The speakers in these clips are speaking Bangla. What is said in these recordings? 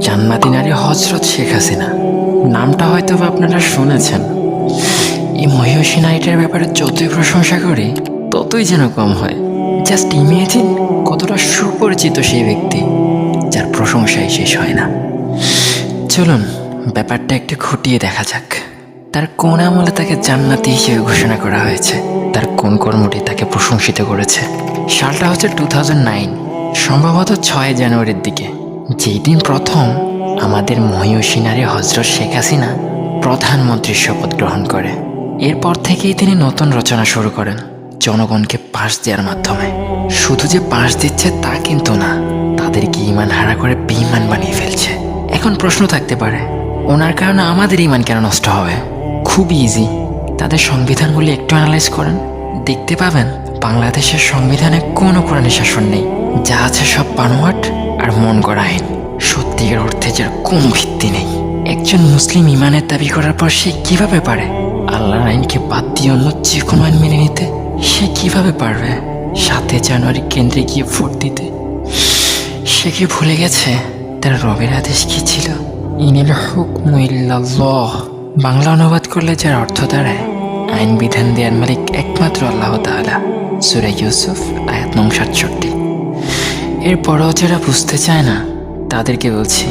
জান্নাতি নারী হজরত শেখ হাসিনা। নামটা হয়তো আপনারা শুনেছেন। এই মহিষী নারীটার ব্যাপারে যতই প্রশংসা করি, ততই যেন কম হয়। জাস্ট ইমেজিন কতটা সুপরিচিত সেই ব্যক্তি, যার প্রশংসাই শেষ হয় না। চলুন, ব্যাপারটা একটু খুঁটিয়ে দেখা যাক। তার কোন আমলে তাকে জান্নাতি হিসেবে ঘোষণা করা হয়েছে? তার কোন কর্মটি তাকে প্রশংসিত করেছে? সালটা হচ্ছে টু সম্ভবত ছয় জানুয়ারির দিকে। যেই দিন প্রথম আমাদের মহিষী নারী হজরত শেখ হাসিনা প্রধানমন্ত্রীর শপথ গ্রহণ করে, এরপর থেকেই তিনি নতুন রচনা শুরু করেন জনগণকে পাশ দেওয়ার মাধ্যমে। শুধু যে পাশ দিচ্ছে তা কিন্তু না, তাদেরকে ইমান হারা করে বেইমান বানিয়ে ফেলছে। এখন প্রশ্ন থাকতে পারে, ওনার কারণে আমাদের ইমান কেন নষ্ট হবে? খুব ইজি তাদের সংবিধানগুলি একটু অ্যানালাইজ করেন। দেখতে পাবেন, বাংলাদেশের সংবিধানে কোনো কোরআনে শাসন নেই। যা আছে সব পানোয়াট আর মন গড়া আইন সত্যিকার অর্থে যার কোনো ভিত্তি নেই। একজন মুসলিম ইমানের দাবি করার পর সে কীভাবে পারে? আল্লাহর আইনকে বাদ দিয়ে অন্য যে কোনো আইন মেনে নিতে সে কীভাবে পারবে? সাতই জানুয়ারি কেন্দ্রে গিয়ে ভোট দিতে? সে কি ভুলে গেছে তার রবের আদেশ কি ছিল? ইনিল হুকমু ইল্লাল্লাহ। বাংলা অনুবাদ করলে যার অর্থ দাঁড়ায়, আইন বিধান দেওয়ার মালিক একমাত্র আল্লাহ তাআলা। সুরা ইউসুফ, আয়াত নং সাতষট্টি। এরপরও যারা বুঝতে চায় না, তাদেরকে বলছি,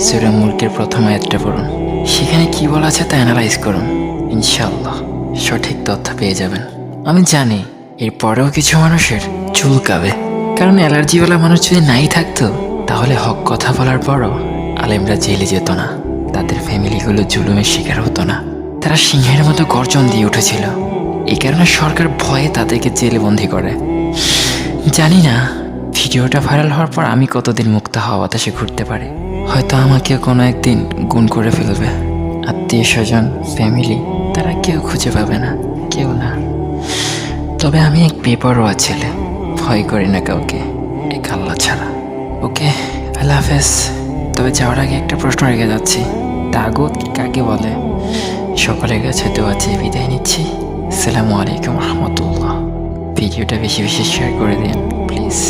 সুরা মুলকের প্রথম আয়াতটা পড়ুন। সেখানে কি বলা আছে তা অ্যানালাইজ করুন। ইনশাল্লাহ সঠিক তথ্য পেয়ে যাবেন। আমি জানি, এরপরেও কিছু মানুষের চুলকাবে কারণ অ্যালার্জিওয়ালা মানুষ যদি নাই থাকতো, তাহলে হক কথা বলার পরও আলেমরা জেলে যেত না। তাদের ফ্যামিলিগুলো জুলুমের শিকার হতো না। তারা সিংহের মতো গর্জন দিয়ে উঠেছিল। এই কারণে সরকার ভয়ে তাদেরকে জেলে বন্দি করে। জানি না ভিডিওটা ভাইরাল হওয়ার পর আমি কতদিন মুক্ত হওয়া বাতাসে ঘুরতে পারি? হয়তো আমাকে কোনো একদিন গুণ করে ফেলবে। আত্মীয় স্বজন ফ্যামিলি তারা কেউ খুঁজে পাবে না, কেউ না। তবে আমি এক বেপরোয়া ছেলে। ভয় করি না কাউকে, এক আল্লাহ ছাড়া। ওকে, আল্লাহ হাফেজ। তবে যাওয়ার আগে একটা প্রশ্ন রেখে যাচ্ছি। তাগুত কাকে বলে? সকলের কাছে দোয়া চেয়ে বিদায় নিচ্ছি। আসসালামু আলাইকুম রহমতুল্লাহ। ভিডিওটা বেশি বেশি শেয়ার করে দিন, প্লিজ।